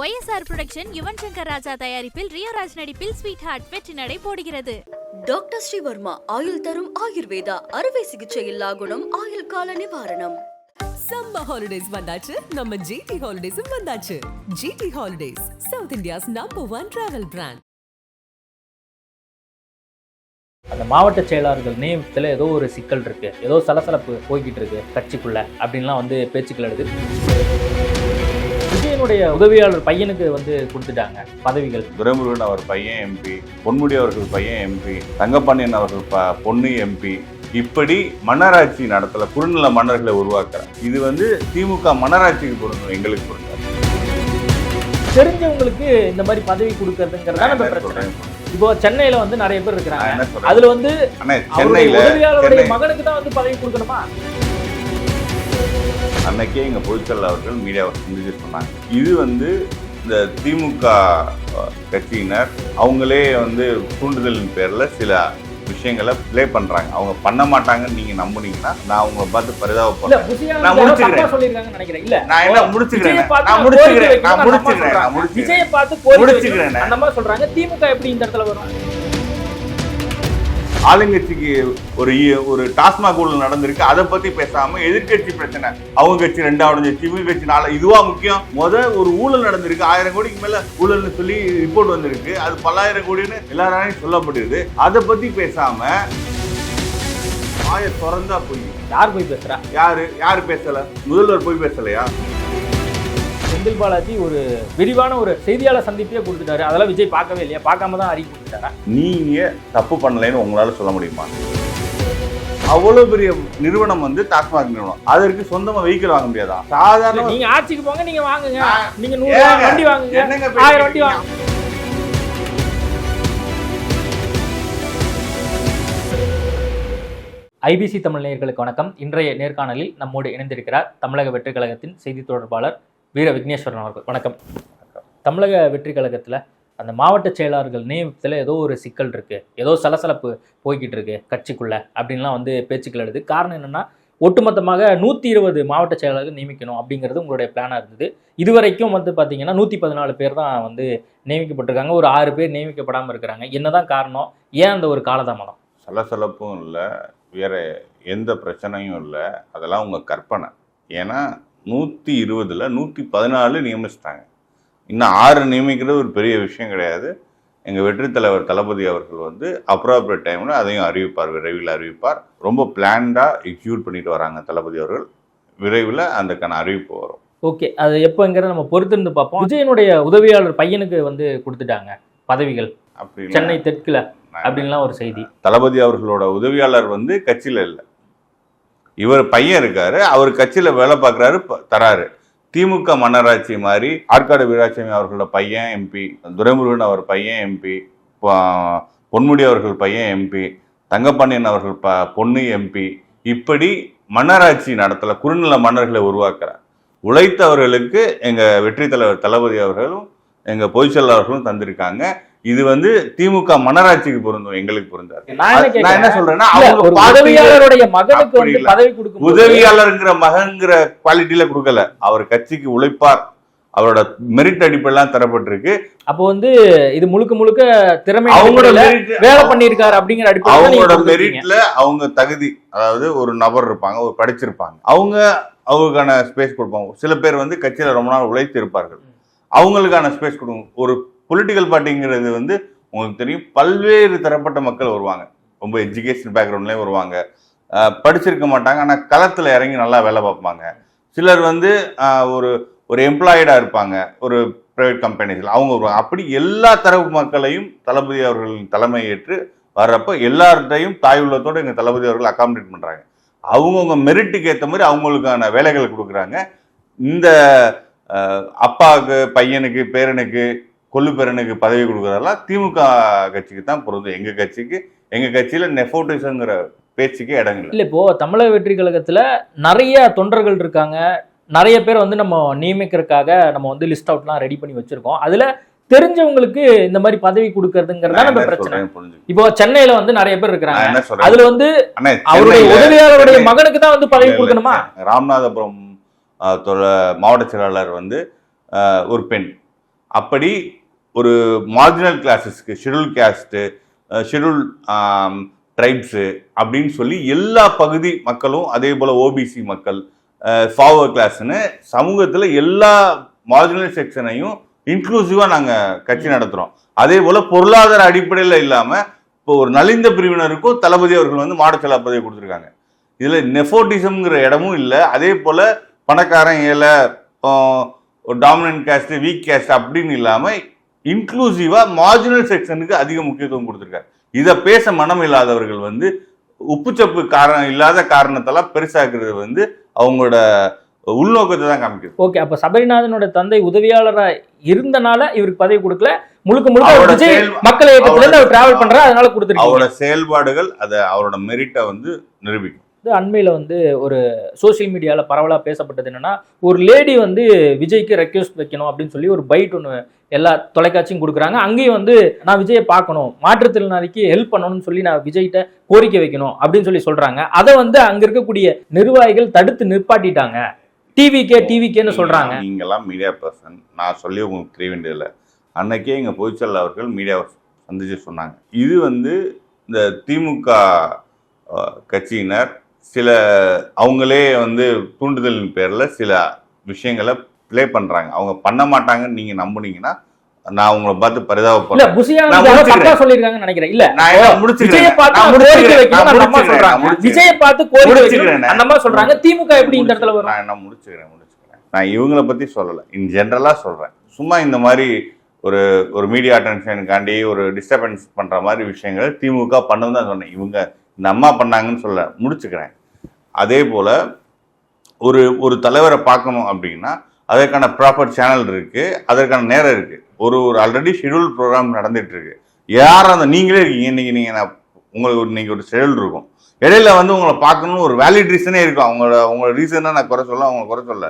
YSR production Yuvan Shankar Raja தயாரிப்பில் ரியோராஜ் நடிப்பில் sweet heart வெற்றி நடை போடுகிறது. டாக்டர் ஸ்ரீவர்மா ஆயுள் தரும் ஆயுர்வேதா அறுவை சிகிச்சை இல்லா குணம் ஆயுள் கால நிவாரணம். சம்மர் ஹாலிடேஸ் வந்தாச்சு நம்ம ஜிடி ஹாலிடேஸும் வந்தாச்சு. GT holidays south India's number one travel brand அந்த மாவட்ட செயலாளர்கள் நியமனத்தில் ஏதோ ஒரு சிக்கல் இருக்கு. ஏதோ சலசலப்பு போய்கிட்டு இருக்கு கட்சிக்குள்ள அப்படின்லாம் வந்து பேச்சுக்கள் எழுது. விஜயனுடைய உதவியாளர் பையனுக்கு வந்து கொடுத்துட்டாங்க பதவிகள். துரைமுருகன் அவர் பையன் எம்பி பொன்முடி அவர்கள் பையன் எம்பி தங்கப்பாண்டியன் அவர்கள் பொண்ணு எம்பி. இப்படி மன்னராட்சி நடத்தல குறுநில மன்னர்களை உருவாக்குறாங்க இது வந்து திமுக மன்னராட்சிக்கு பொருந்தும் எங்களுக்கு பொருந்தாது தெரிஞ்சவங்களுக்கு இந்த மாதிரி பதவி கொடுக்கறதுங்கிறதா நம்ம பிரச்சனை. இப்போ சென்னையில வந்து நிறைய பேர் இருக்கிறாங்க. அதுல வந்து சென்னையில மகனுக்கு தான் வந்து பதவி கொடுக்கணுமா? அன்னைக்கே எங்க பொதுச்செயலாளர் அவர்கள் மீடியாவை சந்திச்சு சொன்னாங்க இது வந்து இந்த திமுக கட்சியினர் அவங்களே வந்து தூண்டுதலின் பேர்ல சில விஷயங்களை ப்ளே பண்றாங்க. அவங்க பண்ண மாட்டாங்கன்னு நீங்க நம்புனீங்கன்னா நான் அவங்கள பார்த்து பரிதாபப்படுறேன். நான் முடிச்சுக்கிறேன். நினைக்கிறேன். இல்ல நான் என்ன முடிச்சுக்கிறேன்? நான் முடிச்சுக்கிறேன். நான் முடிச்சுக்கிறேன். நான். முடிச்சுக்கிறேன். பார்த்து முடிச்சுக்கிறேன். அந்த மாதிரி சொல்றாங்க. திமுக எப்படி இந்த இடத்துல வரும்? ஆளுங்கட்சிக்கு ஒரு ஒரு டாஸ்மாக் ஊழல் நடந்திருக்கு. அதை பத்தி பேசாம எதிர்க்கட்சி பிரச்சனை. அவங்க கட்சி ரெண்டாவது இவங்க கட்சி நாலு. இதுவா முக்கியம். முத ஒரு ஊழல் நடந்திருக்கு. ஆயிரம் கோடிக்கு மேல ஊழல்னு சொல்லி ரிப்போர்ட் வந்திருக்கு. அது பல்லாயிரம் கோடின்னு எல்லாராலையும் சொல்லப்படுது. அதை பத்தி பேசாம வாயை திறந்தா போய். யார் போய் பேசுறா? யாரு? யாரு பேசல? முதல்வர் போய் பேசலையா? செந்தில் பாலாஜி ஒரு விரிவான ஒரு செய்தியாளர் சந்திப்பே கொடுத்துட்டாரு. அதெல்லாம் விஜய் பார்க்கவே இல்லையா? பார்க்காம தான் அறிக்கை கொடுத்துட்டாரா? நீங்க தப்பு பண்ணலைன்னு உங்களால சொல்ல முடியுமா? அவ்வளவு பெரிய நிறுவனம் வந்து டாஸ்மாக் நிறுவனம். அதற்கு சொந்தமா வெஹிக்கிள் வாங்க முடியாதா? சாதாரண நீங்க ஆட்சிக்கு போங்க நீங்க வாங்குங்க. நீங்க நூறு? வண்டி வாங்குங்க. ஆயிரம் வண்டி? வாங்க ஐபிசி தமிழ் நேயர்களுக்கு வணக்கம். இன்றைய நேர்காணலில் நம்மோடு இணைந்திருக்கிறார் தமிழக வெற்றிக் கழகத்தின் செய்தி தொடர்பாளர் வீர விக்னேஸ்வரன் அவர்கள். வணக்கம். தமிழக வெற்றி கழகத்தில் அந்த மாவட்ட செயலாளர்கள் நியமனத்தில் ஏதோ ஒரு சிக்கல் இருக்குது ஏதோ சலசலப்பு போய்கிட்டு இருக்கு கட்சிக்குள்ளே அப்படின்லாம் வந்து பேச்சுக்கள் எழுது. காரணம் என்னென்னா ஒட்டுமொத்தமாக நூற்றி இருபது மாவட்ட செயலாளர்கள் நியமிக்கணும் அப்படிங்கிறது உங்களுடைய பிளானாக இருந்தது. இதுவரைக்கும் வந்து பார்த்தீங்கன்னா நூற்றி பதினாலு பேர் தான் வந்து நியமிக்கப்பட்டிருக்காங்க. ஒரு ஆறு பேர் நியமிக்கப்படாமல் இருக்கிறாங்க. என்னதான் காரணம்? ஏன் அந்த ஒரு காலதாமதம்? சலசலப்பும் இல்லை வேறு எந்த பிரச்சனையும் இல்லை. அதெல்லாம் உங்கள் கற்பனை. ஏன்னா நூற்றி இருபதுல நூற்றி பதினாலு நியமிச்சிட்டாங்க. இன்னும் ஆறு நியமிக்கிறது ஒரு பெரிய விஷயம் கிடையாது. எங்கள் வெற்றி தலைவர் தளபதி அவர்கள் வந்து அப்ராப்ரேட் டைமில் அதையும் அறிவிப்பார் விரைவில் அறிவிப்பார். ரொம்ப பிளான்டாக எக்ஸிக்யூட் பண்ணிட்டு வராங்க தளபதி அவர்கள். விரைவில் அதுக்கான அறிவிப்பு வரும். ஓகே அது எப்போங்கிறத நம்ம பொறுத்திருந்து பார்ப்போம். விஜயனுடைய உதவியாளர் பையனுக்கு வந்து கொடுத்துட்டாங்க பதவிகள். அப்படி சென்னை தெற்குல அப்படின்லாம் ஒரு செய்தி. தளபதி அவர்களோட உதவியாளர் வந்து கட்சியில் இல்லை. இவர் பையன் இருக்காரு அவர் கட்சியில் வேலை பார்க்குறாரு தராரு. திமுக மன்னராட்சி மாதிரி ஆற்காடு வீராட்சியமி அவர்களோட பையன் எம்பி துரைமுருகன் அவர் பையன் எம்பி பொன்முடி அவர்கள் பையன் எம்பி தங்கப்பாண்டியன் அவர்கள் ப பொண்ணு எம்பி இப்படி மன்னராட்சி நடத்தல குறுநில மன்னர்களை உருவாக்குறார். உழைத்தவர்களுக்கு எங்கள் வெற்றி தலைவர் தளபதி அவர்களும் எங்கள் பொதுச்செயலாளர்களும் தந்திருக்காங்க. இது வந்து திமுக மன்னராட்சிக்கு பொருந்தும் எங்களுக்கு பொருந்தாது. நான் என்ன சொல்றேன்னா அவங்க உதவியாளருடைய மகனுக்கு வந்து. பதவி கொடுக்கும் உதவியாளருங்கிற மகங்கிற குவாலிட்டியில கொடுக்கல. அவர் கட்சிக்கு உழைப்பார். அவரோட மெரிட் அடிப்பெல்லாம் தரப்பட்டிருக்கு. அப்போ வந்து இது முழுக்க முழுக்க திறமை அவங்களோட வேலை பண்ணியிருக்காரு அப்படிங்கிற அடிப்படையில் அவங்களோட. மெரிட்ல அவங்க தகுதி அதாவது ஒரு நபர் இருப்பாங்க ஒரு படிச்சிருப்பாங்க. அவங்க அவங்களுக்கான ஸ்பேஸ் கொடுப்பாங்க. சில பேர் வந்து கட்சியில ரொம்ப நாள் உழைத்து இருப்பார்கள் அவங்களுக்கான ஸ்பேஸ் கொடுங்க ஒரு பொலிட்டிக்கல் பார்ட்டிங்கிறது வந்து உங்களுக்கு தெரியும் பல்வேறு தரப்பட்ட மக்கள் வருவாங்க. ரொம்ப எஜுகேஷன் பேக்ரவுண்ட்லேயும் வருவாங்க. படிச்சிருக்க மாட்டாங்க ஆனால் களத்தில் இறங்கி நல்லா வேலை பார்ப்பாங்க. சிலர் வந்து ஒரு ஒரு எம்ப்ளாய்டாக இருப்பாங்க ஒரு ப்ரைவேட் கம்பெனிஸில் அவங்க வருவாங்க. அப்படி எல்லா தரப்பு மக்களையும் தளபதி அவர்களின் தலைமை ஏற்று வர்றப்ப எல்லார்ட்டையும் தாய் உள்ளத்தோடு எங்கள் தளபதி அவர்கள் அகாமடேட் பண்ணுறாங்க அவங்கவுங்க மெரிட்டுக்கு ஏற்ற மாதிரி அவங்களுக்கான வேலைகளை கொடுக்குறாங்க. இந்த அப்பாவுக்கு பையனுக்கு பேரனுக்கு கொள்ளு பேரனுக்கு பதவி கொடுக்குறதெல்லாம் திமுக கட்சிக்கு தான் பொருந்தும் எங்கள் கட்சிக்கு எங்கள் கட்சியில் நெஃபோட்டிசங்கிற பேச்சுக்கே இடம் இல்லை. இல்ல இப்போ தமிழக வெற்றி கழகத்துல நிறைய தொண்டர்கள் இருக்காங்க. நிறைய பேர் வந்து நம்ம நியமிக்கிறதுக்காக நம்ம வந்து லிஸ்ட் அவுட்லாம் ரெடி பண்ணி வச்சிருக்கோம். அதுல தெரிஞ்சவங்களுக்கு இந்த மாதிரி பதவி கொடுக்கறதுங்கிறதா நம்ம பிரச்சனை. இப்போ சென்னையில வந்து நிறைய பேர் இருக்கிறாங்க. அதுல வந்து அவருடைய உதவியாளருடைய மகனுக்கு தான் வந்து பதவி கொடுக்கணுமா? ராமநாதபுரம் மாவட்ட செயலாளர் வந்து ஒரு பெண். அப்படி ஒரு மார்ஜினல் கிளாஸஸ்க்கு ஷெடியூல் கேஸ்ட்டு ஷெடியூல் ட்ரைப்ஸு அப்படின்னு சொல்லி எல்லா பகுதி மக்களும் அதே போல் ஓபிசி மக்கள் ஃபார்வர்ட் கிளாஸ்னு சமூகத்தில் எல்லா மார்ஜினல் செக்ஷனையும் இன்க்ளூசிவாக நாங்கள் கட்சி நடத்துகிறோம் அதே போல் பொருளாதார அடிப்படையில் இல்லாமல் இப்போ ஒரு நலிந்த பிரிவினருக்கும் தளபதி அவர்கள் வந்து மாடச்சலா பதவி கொடுத்துருக்காங்க. இதில் நெஃபோட்டிசம்ங்கிற இடமும் இல்லை. அதே போல் பணக்காரன் ஏழை டாமினன்ட் கேஸ்ட் வீக் கேஸ்ட் அப்படின்னு இல்லாமல் இன்க்ளூசிவாக மார்ஜினல் செக்ஷனுக்கு அதிக முக்கியத்துவம் கொடுத்துருக்காரு. இதை பேச மனம் இல்லாதவர்கள் வந்து உப்புச்சப்பு காரணம் இல்லாத காரணத்தெல்லாம் பெருசாக்குறது வந்து அவங்களோட உள்நோக்கத்தை தான் காமிக்குது. ஓகே அப்ப சபரிநாதனோட தந்தை உதவியாளரா இருந்தனால இவருக்கு பதவி கொடுக்கல. முழுக்க முழுக்க மக்கள் இயக்கத்துல இருந்து அவர் டிராவல் பண்றாரு அதனால கொடுத்துருக்கீங்க. அவரோட செயல்பாடுகள் அதை அவரோட மெரிட்டை வந்து நிரூபிக்கும். வந்து அண்மையில் வந்து ஒரு சோஷியல் மீடியாவில் பரவலாக பேசப்பட்டது என்னன்னா ஒரு லேடி வந்து விஜய்க்கு ரெக்வஸ்ட் வைக்கணும் அப்படின்னு சொல்லி ஒரு பைட் ஒன்று எல்லா தொலைக்காட்சியும் கொடுக்குறாங்க. அங்கேயும் வந்து நான் விஜயை பார்க்கணும். மாற்றுத்திறனாளிக்கு ஹெல்ப் பண்ணணும்னு சொல்லி நான் விஜய்கிட்ட கோரிக்கை வைக்கணும். அப்படின்னு சொல்லி சொல்கிறாங்க அதை வந்து அங்கே இருக்கக்கூடிய நிர்வாகிகள் தடுத்து நிற்பாட்டிட்டாங்க டிவிகே டிவிகேன்னு சொல்கிறாங்க நீங்களாம் மீடியா பர்சன் நான் சொல்லி உங்களுக்கு தெரிய வேண்டியதில்லை. அன்னைக்கே எங்கள் பொதுச்செயல் அவர்கள் மீடியாவை சந்திச்சு சொன்னாங்க. இது வந்து இந்த திமுக கட்சியினர் சில அவங்களே வந்து தூண்டுதலின் பேரில் சில விஷயங்களை ப்ளே பண்ணுறாங்க அவங்க பண்ண மாட்டாங்கன்னு நீங்கள் நம்புனீங்கன்னா நான் உங்களை பார்த்து பரிதாபப்படுறேன். நினைக்கிறேன். இல்ல நான் முடிச்சுக்கிறேன். விஜயை பார்த்து கோரிக்கை அந்த. சொல்றாங்க. திமுக எப்படி இந்த இடத்துல வரும்? நான் என்ன முடிச்சுக்கிறேன் முடிச்சுக்கிறேன். நான் இவங்கள பத்தி சொல்லலை. இன் ஜென்ரலா சொல்றேன். சும்மா இந்த மாதிரி ஒரு ஒரு மீடியா அட்டென்ஷனுக்காண்டி ஒரு டிஸ்டர்பன்ஸ் பண்ற மாதிரி விஷயங்கள் திமுக பண்ணுன்னு தான் சொன்னேன். இவங்க இந்த அம்மா பண்ணாங்கன்னு சொல்ல முடிச்சுக்கிறேன். அதே போல் ஒரு ஒரு தலைவரை பார்க்கணும் அப்படின்னா அதற்கான ப்ராப்பர் சேனல் இருக்குது அதற்கான நேரம் இருக்குது ஒரு ஒரு ஆல்ரெடி ஷெடியூல் ப்ரோக்ராம் நடந்துகிட்ருக்கு யார் அந்த நீங்களே இருக்கீங்க. இன்னைக்கு நீங்கள் நான் உங்களுக்கு ஒரு இன்னைக்கு ஒரு ஷெடியூல் இருக்கும். இடையில வந்து உங்களை பார்க்கணும்னு ஒரு வேலிட் ரீசனே இருக்கும். அவங்களோட அவங்களோட ரீசனாக நான் குறை சொல்ல அவங்க குறை சொல்ல.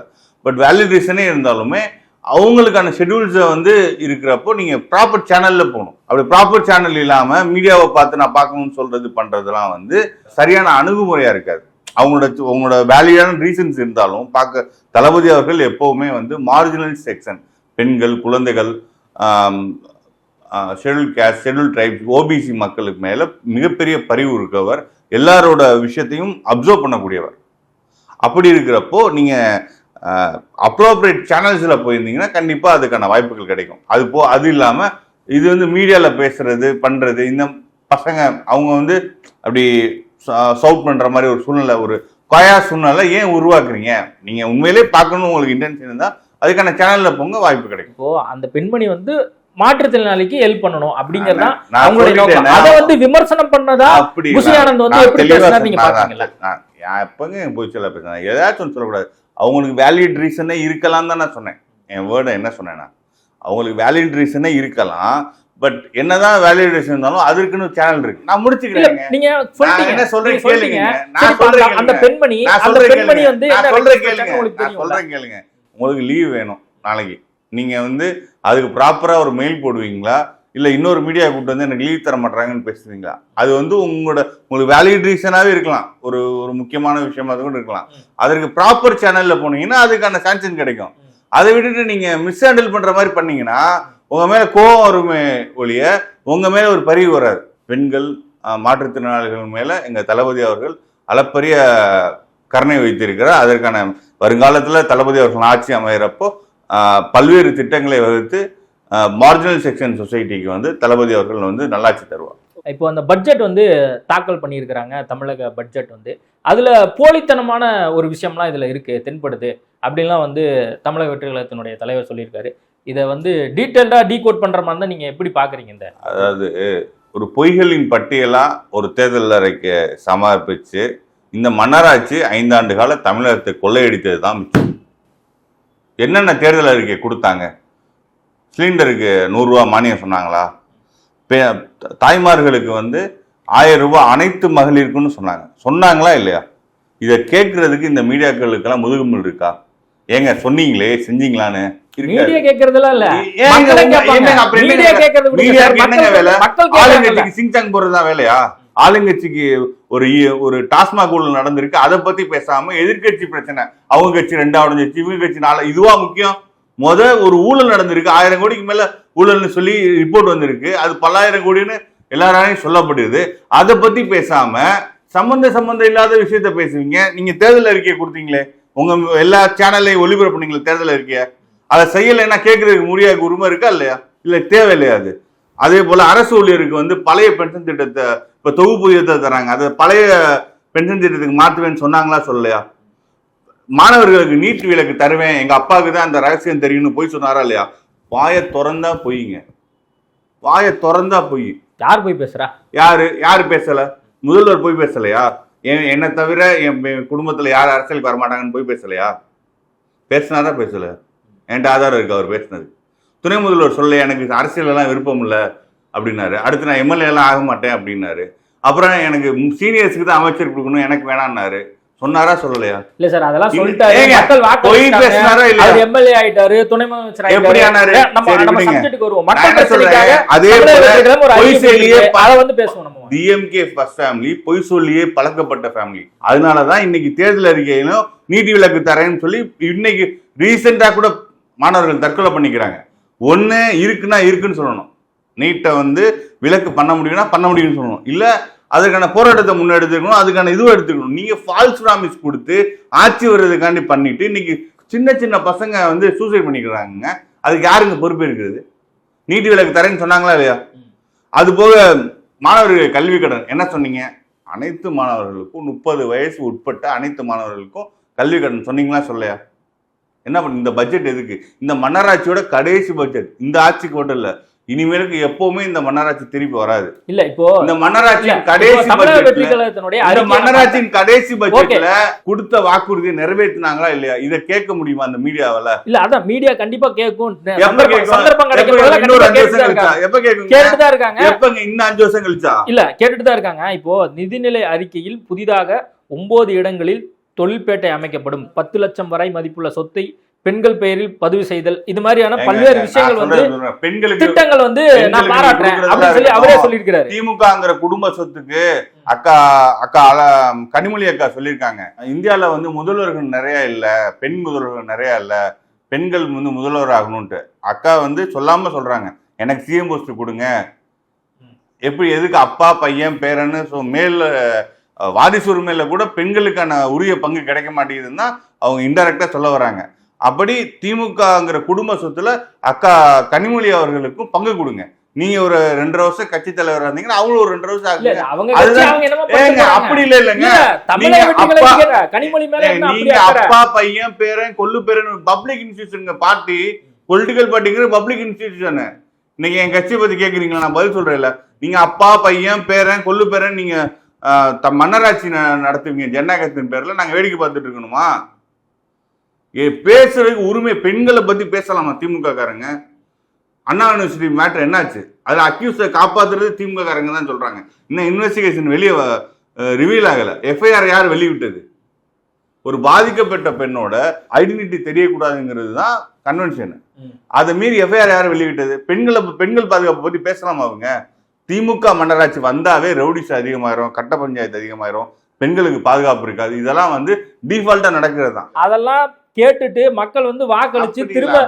பட் வேலிட் ரீசனே இருந்தாலுமே அவங்களுக்கான ஷெடியூல்ஸை வந்து இருக்கிறப்போ நீங்கள் ப்ராப்பர் சேனலில் போகணும். அப்படி ப்ராப்பர் சேனல் இல்லாமல் மீடியாவை பார்த்து நான் பார்க்கணும்னு சொல்றது பண்ணுறதுலாம் வந்து சரியான அணுகுமுறையா இருக்காது. அவங்களோட அவங்களோட வேலிடான ரீசன்ஸ் இருந்தாலும் பார்க்க தளபதி அவர்கள் எப்போவுமே வந்து மார்ஜினல் செக்ஷன் பெண்கள் குழந்தைகள் schedule caste schedule tribes OBC மக்களுக்கு மேலே மிகப்பெரிய பரிவு இருக்கவர் எல்லாரோட விஷயத்தையும் அப்சர்வ் பண்ணக்கூடியவர். அப்படி இருக்கிறப்போ நீங்கள் அப்ரோப்ரியேட் சேனல்ஸில் போயிருந்தீங்கன்னா கண்டிப்பாக அதுக்கான வாய்ப்புகள் கிடைக்கும். அது போ அது இல்லாமல் இது வந்து மீடியால பேசுறது பண்றது இந்த பசங்க அவங்க வந்து அப்படி சவுட் பண்ற மாதிரி ஒரு சூழ்நிலை ஒரு கொயா சூழ்நிலை ஏன் உருவாக்குறீங்க? நீங்க உண்மையிலே பார்க்கணும்னு உங்களுக்கு இன்டென்ஷன் இருந்தா அதுக்கான சேனல்ல போங்க வாய்ப்பு கிடைக்கும். இப்போ அந்த பெண்மணி வந்து மாற்றுத்திறனாளிக்கு ஹெல்ப் பண்ணணும் அப்படிங்கறதா அவங்களுடைய நோக்கம். அதை வந்து விமர்சனம் பண்ணதா அப்படி புஷியானந்த் வந்து எப்படி நீங்க சொன்னேன். பாத்தீங்களா? நான் எப்பங்க என் போய் சொல்ல பேசுறேன் ஏதாச்சும் சொல்லக்கூடாது. அவங்களுக்கு வேலிட் ரீசனே இருக்கலாம் தான் நான் சொன்னேன். என் வேர்டை என்ன சொன்னேன்னா அவங்களுக்கு வேலிட் ரீசனே இருக்கலாம் பட் என்னதான் வேலிட் ரீசன் இருந்தாலும் அதற்குன்னு சேனல் இருக்கு. நான் முடிச்சுக்கிறேன் நீங்க என்ன சொல்றேன் கேளுங்க. நான் சொல்றேன் அந்த-. பெண்மணி நான் சொல்றேன் பெண்மணி. வந்து நான் சொல்றேன் கேளுங்க. நான்? சொல்றேன் கேளுங்க. உங்களுக்கு லீவ் வேணும் நாளைக்கு. நீங்க வந்து அதுக்கு ப்ராப்பரா ஒரு மெயில் போடுவீங்களா? இல்ல இன்னொரு மீடியா கூப்பிட்டு வந்து எனக்கு லீவ் தர மாட்டாங்கன்னு பேசுவீங்களா? அது வந்து உங்களோட உங்களுக்கு வேலிட் ரீசனாவே இருக்கலாம். ஒரு ஒரு முக்கியமான விஷயமா கூட இருக்கலாம். அதற்கு ப்ராப்பர் சேனல்ல போனீங்கன்னா அதுக்கான சான்சன் கிடைக்கும். அதை விட்டுட்டு நீங்க மிஸ் ஹேண்டில் பண்ற மாதிரி பண்ணீங்கன்னா உங்க மேல கோவம் வருமே ஒழிய உங்க மேல ஒரு பரிவு வராது. பெண்கள் மாற்றுத்திறனாளிகள் மேல எங்க தளபதி அவர்கள் அளப்பரிய கருணை வைத்திருக்கிறார். அதற்கான வருங்காலத்தில் தளபதி அவர்கள் ஆட்சி அமைகிறப்போ பல்வேறு திட்டங்களை வகுத்து மார்ஜினல் செக்ஷன் சொசைட்டிக்கு வந்து தளபதி அவர்கள் வந்து நல்லாட்சி தருவார். இப்போ அந்த பட்ஜெட் வந்து தாக்கல் பண்ணியிருக்கிறாங்க தமிழக பட்ஜெட் வந்து. அதில் போலித்தனமான ஒரு விஷயம்லாம் இதில் இருக்குது தென்படுது. அப்படின்லாம் வந்து தமிழக வெற்றிகளத்தினுடைய தலைவர் சொல்லியிருக்காரு. இதை வந்து டீட்டெயில்டாக டீகோட் பண்ணுற மாதிரி தான் நீங்கள் எப்படி பார்க்குறீங்க இந்த? அதாவது ஒரு பொய்களின் பட்டியலாக ஒரு தேர்தல் அறைக்கு சமர்ப்பிச்சு இந்த மன்னராட்சி ஐந்தாண்டு கால தமிழகத்தை கொள்ளையடித்தது தான் மிச்சம். என்னென்ன தேர்தல் அறிக்கை கொடுத்தாங்க? சிலிண்டருக்கு நூறுரூவா மானியம் சொன்னாங்களா? பே- தாய்மார்களுக்கு வந்து ஆயிரம் ரூபாய் அனைத்து மகளிருக்குன்னு சொன்னாங்க. சொன்னாங்களா இல்லையா? இதை கேட்கறதுக்கு இந்த மீடியாக்களுக்கெல்லாம் முதுகுமல் இருக்கா? ஏங்க சொன்னீங்களே செஞ்சீங்களான்னு. மீடியா இல்ல. மீடியா என்னங்க? வேலை? ஆளுங்கட்சிக்கு சிங்சாங் போடுறதா வேலையா? ஆளுங்கட்சிக்கு ஒரு ஒரு டாஸ்மாக் ஊழல் நடந்திருக்கு. அதை பத்தி பேசாம எதிர்க்கட்சி பிரச்சனை. அவங்க கட்சி ரெண்டா உடஞ்சிச்சு இவங்க கட்சி நாலு இதுவா முக்கியம்? முத ஒரு ஊழல் நடந்திருக்கு. ஆயிரம் கோடிக்கு மேல ஊழல்னு சொல்லி ரிப்போர்ட் வந்திருக்கு. அது பல்லாயிரம் கோடின்னு எல்லாராலையும் சொல்லப்படுது. அதை பத்தி பேசாம சம்பந்த சம்பந்தம் இல்லாத விஷயத்த பேசுவீங்க. நீங்க தேர்தல் அறிக்கையை கொடுத்தீங்களே. உங்க எல்லா சேனல்லையும் ஒளிபரப்புனீங்களே தேர்தல் அறிக்கையை அதை செய்யலைன்னா கேட்கறதுக்கு முடியாது உரிமை இருக்கா இல்லையா? இல்ல தேவையில்லையா அது? அதே போல அரசு ஊழியருக்கு வந்து பழைய பென்ஷன் திட்டத்தை இப்ப தொகுப்பூதியத்தை தராங்க. அதை பழைய பென்ஷன் திட்டத்துக்கு மாத்துவேன்னு சொன்னாங்களா சொல்லலையா? மாணவர்களுக்கு நீட் விலக்கு தருவேன். எங்க அப்பாவுக்கு தான் அந்த ரகசியம் தெரியும்னு போய் சொன்னாரா இல்லையா? வாயை திறந்தா பொய்ங்க. வாயை திறந்தா பொய். யார் போய் பேசுறா? யாரு? யாரு பேசல? முதல்வர் போய் பேசலையா? என் என்னை தவிர என் குடும்பத்தில் யார் அரசியலுக்கு வரமாட்டாங்கன்னு போய் பேசலையா? பேசினா தான் பேசல. என்கிட்ட ஆதாரம் இருக்கு அவர் பேசினது. துணை முதல்வர் சொல்ல எனக்கு அரசியலெல்லாம் விருப்பம் இல்லை அப்படின்னாரு. அடுத்து நான் எம்எல்ஏ எல்லாம் ஆக மாட்டேன் அப்படின்னாரு. அப்புறம் எனக்கு சீனியர்ஸ்க்கு தான் அமைச்சர் கொடுக்கணும் எனக்கு வேணான்னாரு. சொன்னாரா சொல்லலையா? இல்ல சார் அதெல்லாம் இல்ல, சொல்லிட்டாரு. பொய் பேசினாரா அவர் எம்எல்ஏ ஆயிட்டாரு துணை முதலமைச்சர் எப்படி ஆனாரு? நம்ம நம்ம. சப்ஜெக்ட்டுக்கு வருவோம். மக்கள் பிரச்சனைக்காக அதே போல பொய் அறிவிப்பு செயலியே இருக்கு. ப- அதை வந்து பேசுவோம் நம்ம. டிஎம்கே ஃபர்ஸ்ட் ஃபேமிலி பொய் சொல்லியே பழக்கப்பட்ட ஃபேமிலி அதனாலதான் இன்னைக்கு தேர்தல் அறிக்கையிலும் நீதி விலக்கு தரேன்னு சொல்லி இன்னைக்கு ரீசெண்டா கூட மாணவர்கள் தற்கொலை பண்ணிக்கிறாங்க. ஒண்ணு இருக்குன்னா இருக்குன்னு சொல்லணும். நீட்டை வந்து விலக்கு பண்ண முடியும்னா பண்ண முடியும்னு சொல்லணும். இல்ல அதுக்கான போராட்டத்தை முன்னெடுத்துக்கணும் அதுக்கான இதுவும் எடுத்துக்கணும். நீங்க ஃபால்ஸ் ப்ராமிஸ் கொடுத்து ஆட்சி வர்றதுக்காண்டி பண்ணிட்டு இன்னைக்கு சின்ன சின்ன பசங்க வந்து சூசைட் பண்ணிக்கிறாங்க அதுக்கு யாருங்க பொறுப்பு இருக்கிறது நீதி விலக்கு தரேன்னு சொன்னாங்களா இல்லையா? அது போக மாணவர்கள் கல்வி கடன் என்ன சொன்னீங்க? அனைத்து மாணவர்களுக்கும் முப்பது வயசு உட்பட்ட அனைத்து மாணவர்களுக்கும் கல்வி கடன் சொன்னீங்களா சொல்லையா? என்ன பண்ண இந்த பட்ஜெட் எதுக்கு? இந்த மன்னராட்சியோட கடைசி பட்ஜெட் இந்த ஆட்சிக்கு மட்டும் இல்லை இனிமேலுக்கு எப்பவுமே இந்த மன்னராட்சி திருப்பி வராது. இல்ல இப்போ இந்த மன்னராட்சியின் கடைசி இந்த மன்னராட்சியின் கடைசி பட்ஜெட்ல கொடுத்த வாக்குறுதியை நிறைவேற்றினாங்களா இல்லையா? இதை கேட்க முடியுமா அந்த மீடியாவால? இல்ல அதான் மீடியா கண்டிப்பா கேட்கும். எப்ப கேட்கும்? எப்பங்க இன்னும் அஞ்சு வருஷம் கழிச்சா? இல்ல கேட்டுட்டு தான் இருக்காங்க. இப்போ நிதிநிலை அறிக்கையில் புதிதாக ஒன்பது இடங்களில் தொழில்பேட்டை அமைக்கப்படும். பத்து லட்சம் வரை மதிப்புள்ள சொத்தை பெண்கள் பெயரில் பதிவு செய்தல். இது மாதிரியான பல்வேறு விஷயங்கள் வந்து. பெண்களுக்கு திட்டங்கள் வந்து நான் பாராட்டுறேன் அப்படின்னு சொல்லி அவரே. சொல்லியிருக்கிறாரு. திமுகங்கிற குடும்ப சொத்துக்கு அக்கா அக்கா கனிமொழி அக்கா சொல்லியிருக்காங்க. இந்தியால வந்து முதல்வர்கள் நிறைய இல்ல பெண் முதல்வர்கள் நிறைய இல்ல பெண்கள் வந்து முதல்வர் ஆகணும்ட்டு அக்கா வந்து சொல்லாம சொல்றாங்க. எனக்கு சிஎம் போஸ்ட் கொடுங்க. எப்படி எதுக்கு அப்பா பையன் பேரன்னு சொ- மேல் வாரிசு உரிமையில கூட பெண்களுக்கான உரிய பங்கு கிடைக்க மாட்டேங்குதுன்னா அவங்க இன்டெரக்டா சொல்ல வராங்க அப்படி திமுகங்கிற குடும்ப சொத்துல அக்கா கனிமொழி அவர்களுக்கும் பங்கு கொடுங்க. நீங்க ஒரு ரெண்டரை வருஷம் கட்சி தலைவரா இருந்தீங்கன்னா அவங்களும் ஒரு ரெண்டரை வருஷம் இல்ல போறாங்க. அப்படி இல்ல இல்லைங்க. இல்ல, நீங்க அப்பா- பையன் பேரன் கொல்லு பேரன் பப்ளிக் இன்ஸ்டிடியூஷன் பார்ட்டி பொலிட்டிக்கல் பார்ட்டிங்கிற பப்ளிக் இன்ஸ்டிடியூஷன் இன்னைக்கு என் கட்சியை பத்தி கேக்குறீங்களா? நான் பதில் சொல்றேன்ல. நீங்க அப்பா பையன் பேரன் கொல்லு பேரன் நீங்க மன்னராட்சி நடத்துவீங்க. ஜனநாயகத்தின் பேர்ல நாங்க வேடிக்கை பார்த்துட்டு இருக்கணுமா? பேசுறதுக்கு உரிமை பெண்களை பத்தி பேசலாமா திமுக காரங்க அண்ணா யூனிவர்சிட்டி மேட்டர் என்னாச்சு? அதுல அக்யூஸை காப்பாத்துறது திமுக காரங்க தான் சொல்றாங்க. இன்னும் இன்வெஸ்டிகேஷன் வெளியே ரிவீல் ஆகல. எஃப்ஐஆர் யார் வெளியிட்டது? ஒரு பாதிக்கப்பட்ட பெண்ணோட ஐடென்டிட்டி தெரியக்கூடாதுங்கிறது தான் கன்வென்ஷன். அதை மீறி எஃப்ஐஆர் யார் வெளியிட்டது? பெண்களை பெண்கள் பாதுகாப்பை பத்தி பேசலாமா அவங்க? திமுக மன்னராட்சி வந்தாவே ரவுடிஸ் அதிகமாயிரும் கட்ட பஞ்சாயத்து அதிகமாயிரும் பெண்களுக்கு பாதுகாப்பு இருக்காது. இதெல்லாம் வந்து டிஃபால்ட்டா நடக்கிறது தான் அதெல்லாம் கேட்டுட்டு மக்கள் வந்து வாக்களிச்சு திரும்ப.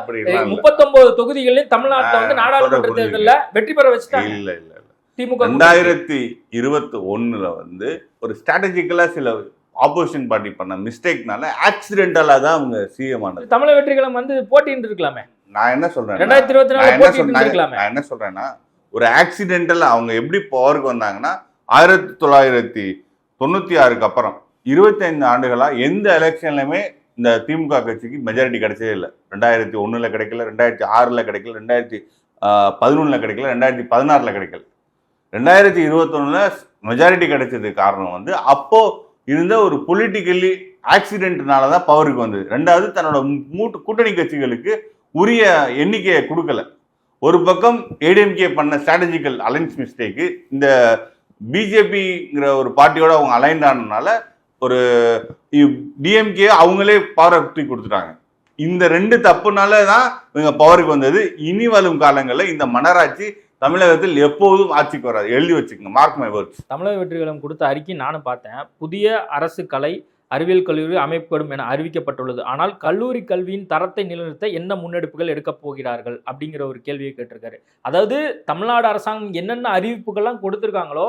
முப்பத்தொன்பது தொகுதிகளையும் தமிழ்நாட்டுல வந்து நாடாளுமன்ற தேர்தல்ல வெற்றி பெற வச்சுட்டாங்க. இல்ல இல்ல திமுக ரெண்டாயிரத்தி இருபத்தி ஒண்ணுல வந்து ஒரு ஸ்ட்ராட்டஜிக்கலா சில ஆப்போசிஷன் பார்ட்டி பண்ண மிஸ்டேக்னால ஆக்சிடென்டலா தான் அவங்க சிஎம் ஆனது. தமிழக வெற்றிகளும் வந்து போட்டிட்டு இருக்கலாமே. நான் என்ன சொல்றேன் ரெண்டாயிரத்தி இருபத்தி நாலு என்ன நான் என்ன சொல்றேன்னா ஒரு ஆக்சிடென்டல் அவங்க எப்படி பவருக்கு வந்தாங்கன்னா ஆயிரத்தி தொள்ளாயிரத்தி தொண்ணூத்தி ஆறுக்கு அப்புறம் இருபத்தைந்து ஆண்டுகளா எந்த எலெக்ஷன்லயுமே இந்த திமுக கட்சிக்கு மெஜாரிட்டி கிடைச்சதே இல்லை. ரெண்டாயிரத்தி ஒன்றில் கிடைக்கல ரெண்டாயிரத்தி ஆறில் கிடைக்கல ரெண்டாயிரத்தி பதினொன்றில் கிடைக்கல ரெண்டாயிரத்தி பதினாறில் கிடைக்கல. ரெண்டாயிரத்தி இருபத்தொன்னில் மெஜாரிட்டி கிடைச்சதுக்கு காரணம் வந்து அப்போது இருந்த ஒரு பொலிட்டிக்கலி ஆக்சிடென்ட்னால தான் பவருக்கு வந்தது. ரெண்டாவது தன்னோட மூட்டு கூட்டணி கட்சிகளுக்கு உரிய எண்ணிக்கையை கொடுக்கல. ஒரு பக்கம் ஏடிஎம்கே பண்ண ஸ்ட்ராட்டஜிக்கல் அலைன்ஸ் மிஸ்டேக்கு இந்த பிஜேபிங்கிற ஒரு பார்ட்டியோட அவங்க அலைன் ஆனதுனால ஒரு டிஎம்கே அவங்களே பவரை தூக்கி கொடுத்துட்டாங்க. இந்த ரெண்டு தப்புனால தான் இவங்க பவருக்கு வந்தது. இனி வரும் காலங்களில் இந்த மன்னராட்சி தமிழகத்தில் எப்போதும் ஆட்சிக்கு வராது. எழுதி வச்சுக்கோங்க. மார்க் மை வேர்ட்ஸ் தமிழக வெற்றிகளும் கொடுத்த அறிக்கை நானும் பார்த்தேன். புதிய அரசு கலை அறிவியல் கல்லூரி அமைப்படும் என அறிவிக்கப்பட்டுள்ளது. ஆனால் கல்லூரி கல்வியின் தரத்தை நிலைநிறுத்த என்ன முன்னெடுப்புகள் எடுக்கப் போகிறார்கள் அப்படிங்கிற ஒரு கேள்வியை கேட்டிருக்காரு. அதாவது தமிழ்நாடு அரசாங்கம் என்னென்ன அறிவிப்புகள்லாம் கொடுத்துருக்காங்களோ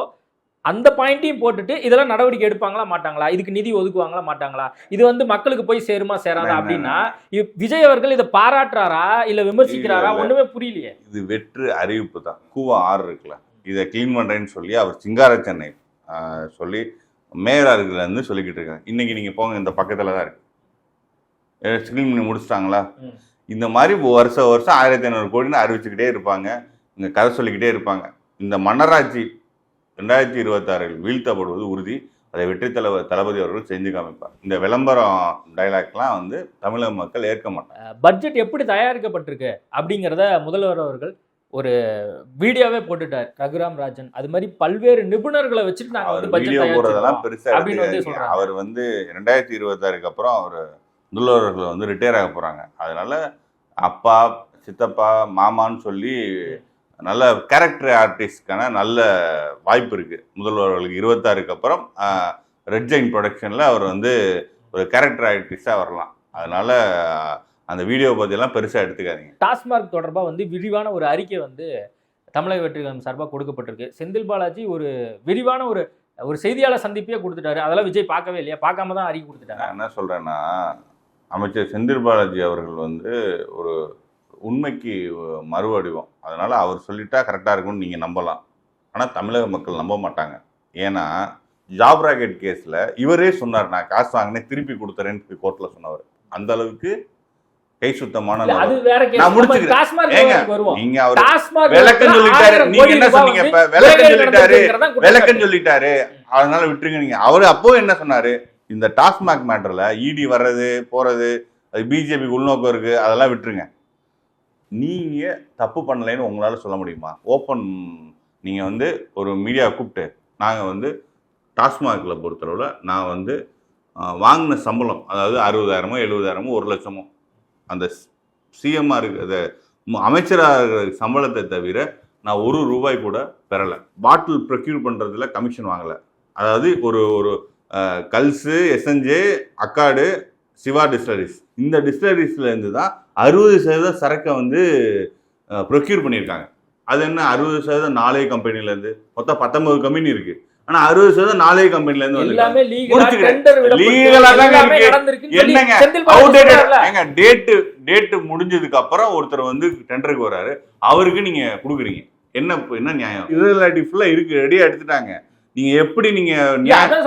அந்த பாயிண்ட்டையும் போட்டுட்டு இதெல்லாம் நடவடிக்கை எடுப்பாங்களா மாட்டாங்களா? இதுக்கு நிதி ஒதுக்குவாங்களா மாட்டாங்களா? இது வந்து மக்களுக்கு போய் சேருமா சேராதா அப்படின்னா விஜய் அவர்கள் இதை பாராட்டுறாரா இல்ல விமர்சிக்கிறாரா. ஒண்ணுமே புரியலையே. இது வெற்று அறிவிப்பு தான். கூவா ஆறு இருக்குல்ல. இதை க்ளீன் பண்ணுறேன்னு சொல்லி அவர் சிங்கார சென்னை சொல்லி மேயராருக்குலேருந்து சொல்லிக்கிட்டு இருக்காங்க. இன்னைக்கு நீங்கள் போங்க இந்த பக்கத்தில் தான் இருக்கு. க்ளீன் பண்ணி முடிச்சிட்டாங்களா. இந்த மாதிரி வருஷம் வருஷம் ஆயிரத்தி ஐநூறு கோடின்னு அறிவிச்சுக்கிட்டே இருப்பாங்க. இங்கே கதை சொல்லிக்கிட்டே இருப்பாங்க. இந்த மன்னராட்சி ரெண்டாயிரத்தி இருபத்தாறில் வீழ்த்தப்படுவது உறுதி. அதை வெற்றி தலைவர் தளபதி அவர்கள் செஞ்சு காமிப்பார். இந்த விளம்பரம் டைலாக்லாம் வந்து தமிழக மக்கள் ஏற்க மாட்டாங்க. பட்ஜெட் எப்படி தயாரிக்கப்பட்டிருக்கு அப்படிங்கிறத முதல்வர் அவர்கள் ஒரு வீடியோவே போட்டுட்டார். ரகுராம் ராஜன். அது மாதிரி பல்வேறு நிபுணர்களை வச்சுட்டு நாங்க அவர் வந்து பட்ஜெட் வீடியோ போடுறதெல்லாம் தயாரிச்சிருக்கோம் பெருசா அப்படின்னு வந்து எடுத்துக்காதீங்க. சொல்றாங்க. அவர் வந்து ரெண்டாயிரத்தி இருபத்தாறுக்கு அப்புறம் அவர் முதல்வர்கள் வந்து ரிட்டையர் ஆக போறாங்க. அதனால அப்பா சித்தப்பா மாமான்னு சொல்லி நல்ல கேரக்டர் ஆர்டிஸ்ட்கான நல்ல வாய்ப்பு இருக்கு. முதல்வர்களுக்கு இருபத்தாறுக்கு அப்புறம் ரெட் ஜெயின் ப்ரொடக்ஷன்ல அவர் வந்து ஒரு கேரக்டர் ஆர்டிஸ்டாக வரலாம். அதனால அந்த வீடியோ பற்றியெல்லாம் பெருசா எடுத்துக்காதீங்க. டாஸ்மார்க் தொடர்பா வந்து விரிவான ஒரு அறிக்கை வந்து தமிழக வெற்றிகளும் சார்பாக கொடுக்கப்பட்டிருக்கு. செந்தில் பாலாஜி ஒரு விரிவான ஒரு ஒரு செய்தியாளர் சந்திப்பே கொடுத்துட்டாரு. அதெல்லாம் விஜய் பார்க்கவே இல்லையா? பார்க்காம தான் அறிக்கை கொடுத்துட்டாங்க நான் என்ன சொல்றேன்னா அமைச்சர் செந்தில் பாலாஜி அவர்கள் வந்து ஒரு உண்மைக்கு மறு வடிவம். அதனால அவர் சொல்லிட்டா கரெக்டாக இருக்கும்னு நீங்கள் நம்பலாம். ஆனால் தமிழக மக்கள் நம்ப மாட்டாங்க. ஏன்னா ஜாப் ராக்கெட் கேஸில் இவரே சொன்னார் நான் காசு வாங்கினேன் திருப்பி கொடுத்துறேன்னு கோர்ட்டில் சொன்னவர். அந்த அளவுக்கு கை சுத்தமான. நான் முடிச்சுக்கிறேன். நீங்க அவர் விளக்கம் சொல்லிட்டாரு. நீங்க என்ன சொன்னீங்க? இப்ப? விளக்கம் சொல்லிட்டாரு. விளக்கம் சொல்லிட்டாரு. அதனால விட்டுருங்க நீங்க. அவரு அப்போ என்ன சொன்னாரு? இந்த டாஸ்மாக் மேட்டர்ல இடி வர்றது போறது அது பிஜேபி உள்நோக்கம் இருக்கு அதெல்லாம் விட்டுருங்க. நீங்கள் தப்பு பண்ணலைன்னு உங்களால் சொல்ல முடியுமா? ஓப்பன் நீங்கள் வந்து ஒரு மீடியா கூப்பிட்டு நாங்கள் வந்து டாஸ்மாகில் பொறுத்தளவில் நான் வந்து வாங்கின சம்பளம் அதாவது அறுபதாயிரமோ எழுபதாயிரமோ ஒரு லட்சமோ அந்த சிஎம்ஆர் இருக்கிற அமைச்சராக இருக்கிற சம்பளத்தை தவிர நான் ஒரு ரூபாய் கூட பெறலை. பாட்டில் ப்ரொக்யூர் பண்ணுறதுல கமிஷன் வாங்கலை. அதாவது ஒரு ஒரு கல்ஸு எஸ்என்ஜே அக்காடு சிவா டிஸ்டரிஸ் இந்த டிஸ்டரிஸ்லேருந்து தான் அறுபது சதவீதம் சரக்கை வந்து ப்ரொக்யூர் பண்ணியிருக்காங்க. அது என்ன அறுபது சதவீதம் நாலே கம்பெனிலேருந்து? மொத்தம் பத்தொன்பது கம்பெனி இருக்கு. ஆனால் அறுபது சதவீதம் நாலே கம்பெனிலேருந்து வந்து எல்லாமே என்னங்க? டேட்டு டேட்டு முடிஞ்சதுக்கு அப்புறம் ஒருத்தர் வந்து டெண்டருக்கு வராரு அவருக்கு நீங்க கொடுக்குறீங்க. என்ன என்ன நியாயம்? irrelative ஃபுல்லா இருக்கு. ரெடியா எடுத்துட்டாங்க. நீங்க எப்படி நீங்க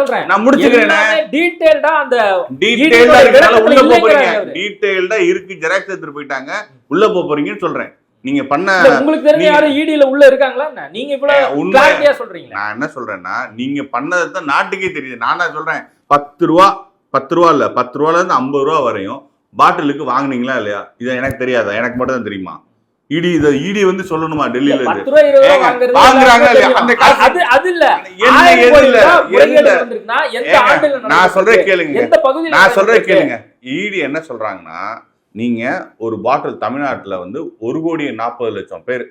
சொல்றேன். நான் முடிச்சுக்கிறேன். எல்லாமே detailed-ஆ அந்த டீடைல்டா இருக்கனால உள்ள போக போறீங்க. டீடைல்டா இருக்கு ஜெராக்ஸ் எடுத்துட்டு போயிட்டாங்க. உள்ள போறீங்கன்னு சொல்றேன். நீங்க பண்ண உங்களுக்கு தெரிஞ்ச யாரும் ஈடியில உள்ள இருக்காங்களா? நீங்க இவ்வளவு கிளாரிட்டியா சொல்றீங்க நான் என்ன சொல்றேன்னா நீங்க பண்ணதை தான் நாட்டுக்கே தெரியுது. நான் என்ன சொல்றேன் பத்து ரூபா பத்து ரூபா இல்ல பத்து ரூபால இருந்து ஐம்பது ரூபா வரையும் பாட்டிலுக்கு வாங்குனீங்களா இல்லையா? இது எனக்கு தெரியாதா? எனக்கு மட்டும் தான் தெரியுமா? இடி இதை இடி வந்து சொல்லணுமா டெல்லியில இருந்து? வாங்குறாங்க. அந்த அது அது இல்ல. நான்? சொல்றேன் கேளுங்க. நான் சொல்றேன்? கேளுங்க. இடி என்ன சொல்றாங்கன்னா நீங்க ஒரு பாட்டில் தமிழ்நாட்டுல வந்து ஒரு கோடி நாற்பது லட்சம் பேர்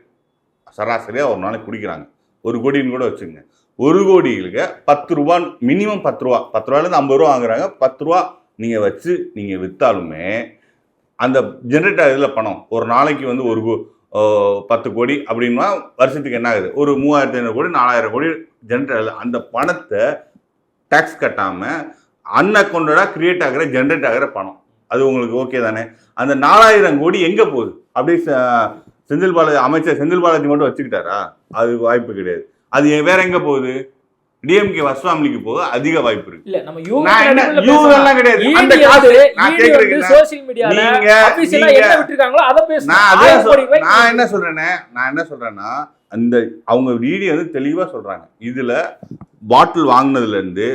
சராசரியா ஒரு நாளைக்கு குடிக்கிறாங்க. ஒரு கோடின்னு கூட வச்சுங்க ஒரு கோடியிலுக்கு பத்து ரூபா மினிமம் பத்து ரூபா. பத்து ரூபாயிலேருந்து ஐம்பது ரூபா வாங்குறாங்க. பத்து ரூபா நீங்க வச்சு நீங்க வித்தாலுமே அந்த ஜென்ரேட் ஆகுதுல பணம். ஒரு நாளைக்கு வந்து ஒரு பத்து கோடி அப்படின்னா வருஷத்துக்கு என்ன ஆகுது? ஒரு மூவாயிரத்தி ஐநூறு கோடி நாலாயிரம் கோடி ஜென்ரேட் ஆகுது. அந்த பணத்தை டேக்ஸ் கட்டாமல் அன்அக்கௌண்டடா கிரியேட் ஆகிற ஜென்ரேட் ஆகிற பணம். அது உங்களுக்கு ஓகே தானே? அந்த நாலாயிரம் கோடி எங்கே போகுது? அப்படியே செந்தில் பாலாஜி அமைச்சர் செந்தில் பாலாஜி மட்டும் வச்சுக்கிட்டாரா? அது வாய்ப்பு கிடையாது. அது வேற எங்கே போகுது? டிஎம்கே வசுவாமிலிக்கு போக அதிக வாய்ப்பு இருக்கு இல்ல நம்ம நான் என்ன யூகத்துல யூ பேசலாம். எல்லாம் கிடையாது அந்த காசு வந்து- நான் கேக்குறேன் வந்து என்ன? social mediaல நீங்க official ஆ நீங்க என்ன விட்டிருக்காங்களோ அதை பேசணும். நான் அதே ஆயிரம் சொல்- கோடி ரூபாய்க்கு நான் என்ன சொல்றேனே நான் என்ன சொல்றேன்னா அந்த அவங்க வீடி வந்து தெளிவா சொல்றாங்க இதுல பாட்டில் வாங்கினதுல இருந்து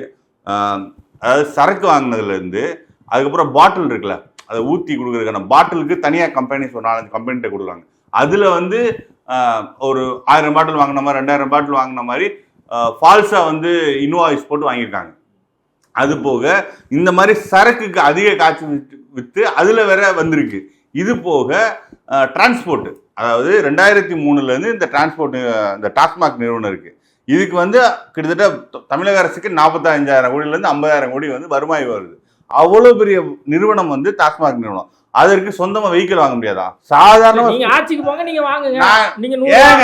ஆஹ், அதாவது சரக்கு வாங்கினதுல இருந்து அதுக்கப்புறம் பாட்டில் இருக்குல்ல அதை ஊத்தி கொடுக்கறதுக்கான பாட்டிலுக்கு தனியா கம்பெனிஸ் ஒரு நாலஞ்சு கம்பெனிட்ட கொடுக்குறாங்க அதுல வந்து ஒரு ஆயிரம் பாட்டில் வாங்கின மாதிரி ரெண்டாயிரம் பாட்டில் வாங்கின மாதிரி ஃபால்ஸாக வந்து இன்வாய்ஸ் போட்டு வாங்கியிருக்காங்க. அது போக இந்த மாதிரி சரக்குக்கு அதிக காட்சி விற்று அதில் வேற வந்திருக்கு. இது போக டிரான்ஸ்போர்ட் அதாவது ரெண்டாயிரத்தி மூணுலேருந்து இந்த டிரான்ஸ்போர்ட் இந்த டாஸ்மாக் நிறுவனம் இருக்குது இதுக்கு வந்து கிட்டத்தட்ட தமிழக அரசுக்கு நாற்பத்தஞ்சாயிரம் கோடியிலேருந்து ஐம்பதாயிரம் கோடி வந்து வருமாய் வருது. அவ்வளோ பெரிய நிறுவனம் வந்து டாஸ்மாக் நிறுவனம். அதற்கு சொந்தமா வெஹிக்கிள் வாங்க முடியாதா? சாதாரண நீங்க ஆட்சிக்கு போங்க நீங்க வாங்குங்க. நீங்க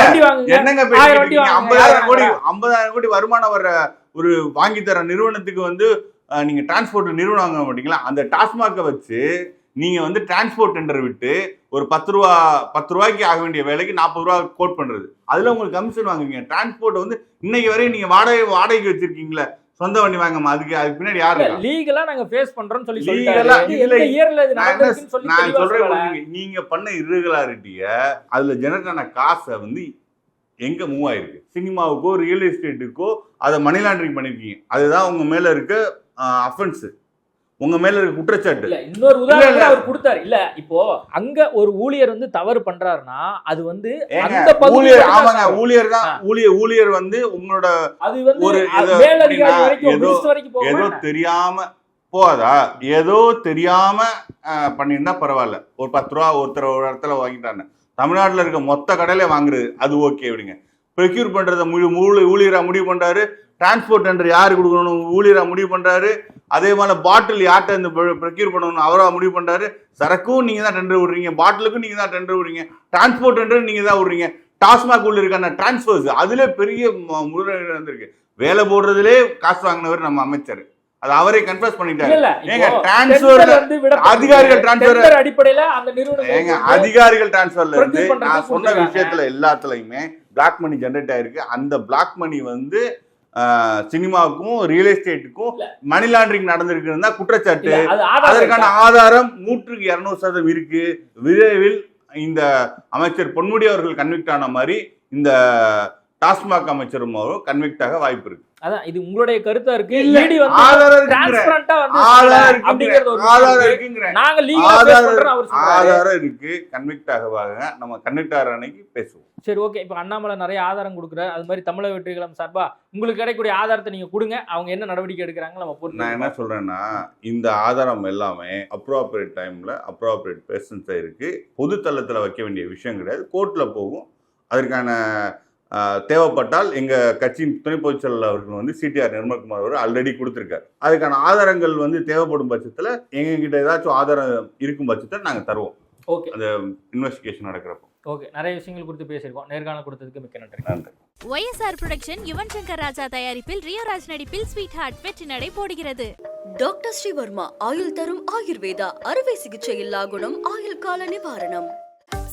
வண்டி வாங்குங்க. என்னங்க. ஐம்பதாயிரம் கோடி யார் ஐம்பதாயிரம் கோடி வருமானம் வர்ற ஒரு வாங்கி தர நிறுவனத்துக்கு வந்து நீங்க டிரான்ஸ்போர்ட் நிறுவனம் வாங்க மாட்டீங்களா? அந்த டாஸ்மாகை வச்சு நீங்க வந்து டிரான்ஸ்போர்ட் டெண்டர் விட்டு ஒரு பத்து ரூபா பத்து ரூபாய்க்கு ஆக வேண்டிய வேலைக்கு நாற்பது ரூபா கோட் பண்றது. அதுல உங்களுக்கு கமிஷன் வாங்குவீங்க. டிரான்ஸ்போர்ட் வந்து இன்னைக்கு வரையும் நீங்க வாடகை வாடகைக்கு வச்சிருக்கீங்களா. சொந்த வண்டி வாங்கம்மா அதுக்கு அதுக்கு பின்னாடி யாரு? லீகலா நாங்க ஃபேஸ் பண்றோம்னு சொல்லி இயர்ல இது நான் சொல்றேன் நீங்க பண்ண irregularity-ய அதுல ஜெனரேட் ஆன காசை வந்து எங்க மூவ் ஆயிருக்கு? சினிமாவுக்கோ ரியல் எஸ்டேட்டுக்கோ அதை மணி லாண்டரிங் பண்ணிருக்கீங்க. அதுதான் உங்க மேல இருக்க அஃபென்ஸ் உங்க மேல இருக்க குற்றச்சாட்டு. இல்ல இன்னொரு உதாரணம். அவர் கொடுத்தாரு. இல்ல இப்போ அங்க ஒரு ஊழியர் வந்து தவறு பண்றாருன்னா அது வந்து அந்த ஊழியர் ஆமாங்க. ஊழியர் தான். ஊழியர் ஊழியர் வந்து உங்களோட அது வந்து ஒரு ஏதோ தெரியாம போதா? ஏதோ தெரியாம அஹ், பண்ணியிருந்தா பரவாயில்ல. ஒரு பத்து ரூபா ஒருத்தர் ஒரு இடத்துல வாங்கிட்டாங்க தமிழ்நாட்டுல இருக்க மொத்த கடையில வாங்குறது அது ஓகே விடுங்க. ப்ரொக்யூர் பண்றத முழு முழு ஊழியரா முடிவு பண்றாரு டிரான்ஸ்போர்ட் டெண்டர் யாரு கொடுக்கணும் ஊழியரா முடிவு பண்றாரு. அதே மாதிரி பாட்டில் யார்கிட்ட இந்த ப்ரொக்யூர் பண்ணணும் அவரா முடிவு பண்றாரு. சரக்கும் நீங்க தான் டெண்டர் விடுறீங்க. பாட்டிலுக்கும் நீங்க தான் டெண்டர் விடுறீங்க. டிரான்ஸ்போர்ட் டெண்டர் நீங்க தான் விடுறீங்க. டாஸ்மாக் உள்ள இருக்கான டிரான்ஸ்பர்ஸ் அதுல பெரிய ம- முறைகேடு வந்திருக்கு. வேலை போடுறதுலே காசு வாங்கினவர் நம்ம அமைச்சர். அது அவரே கன்ஃபர்ஸ் பண்ணிட்டாரு. ஏங்க, விடப்பட்டிருக்கு. அதிகாரிகள் Tender அடிப்படையில அந்த நிறுவனம் ஏங்க அதிகாரிகள் டிரான்ஸ்ஃபர்ல இருந்து நான் சொன்ன. விஷயத்துல எல்லாத்துலயுமே பிளாக் மணி ஜெனரேட் ஆயிருக்கு. அந்த பிளாக் மணி வந்து சினிமாவுக்கும் ரியல் எஸ்டேட்டுக்கும் மணி லாண்டரிங் நடந்திருக்குன்னு தான் குற்றச்சாட்டு. அதற்கான? ஆதாரம் நூற்றுக்கு இருநூறு சதவீதம் இருக்கு. விரைவில் இந்த அமைச்சர் பொன்முடி அவர்கள் கன்விக்ட் ஆன மாதிரி இந்த டாஸ்மாக் அமைச்சரும் கன்விக்ட் ஆக வாய்ப்பு இருக்கு. அதான் இது உங்களுடைய கருத்தா இருக்கு. ED வந்து டிரான்ஸ்பரண்டா வந்து அப்படிங்கறது ஒரு நாங்க லீகலா அவர் ஆதாரம் இருக்கு. கன்விக்ட் ஆகவாங்க நம்ம கன்விக்ட் ஆகிற அன்னைக்கு பேசுவோம். சரி ஓகே இப்போ அண்ணாமலை நிறைய ஆதாரம் கொடுக்குறாரு. அது மாதிரி தமிழக வெற்றிகளம் சார்பா உங்களுக்கு கிடைக்கக்கூடிய ஆதாரத்தை நீங்க கொடுங்க. அவங்க என்ன நடவடிக்கை எடுக்கிறாங்க நம்ம பொறுத்து நான் என்ன சொல்றேன்னா இந்த ஆதாரம் எல்லாமே அப்ரோப்ரியேட் டைம்ல அப்ரோப்ரியேட் பெர்சன்ஸ் இருக்கு. பொது தளத்துல வைக்க வேண்டிய விஷயம் கிடையாது. கோர்ட்ல போகும். அதற்கான தேவைப்பட்டால் எங்க கட்சியின் துணை பொதுச் செயலாளர் அவர்கள் வந்து சிடிஆர் நிர்மல்குமார் அவர் ஆல்ரெடி கொடுத்துருக்காரு. அதுக்கான ஆதாரங்கள் வந்து தேவைப்படும் பட்சத்துல எங்க கிட்ட ஏதாச்சும் ஆதாரம் இருக்கும் பட்சத்தில் நாங்க தருவோம். ஓகே. அந்த இன்வெஸ்டிகேஷன் நடக்கிறப்போ. ஓகே. நிறைய விஷயங்கள் குறித்து பேசியிருக்கோம். நேர்காணல் கொடுத்ததுக்கு மிக்க நன்றி. நன்றி. ஒய்எஸ்ஆர் புரொடக்ஷன் யுவன் சங்கர் ராஜா தயாரிப்பில் ரியோராஜ் நடிப்பில் ஸ்வீட் ஹார்ட் வெற்றி நடை போடுகிறது. டாக்டர் ஸ்ரீவர்மா ஆயுள் தரும் ஆயுர்வேதா அறுவை சிகிச்சை இல்லா குணம் ஆயுள் கால நிவாரணம்.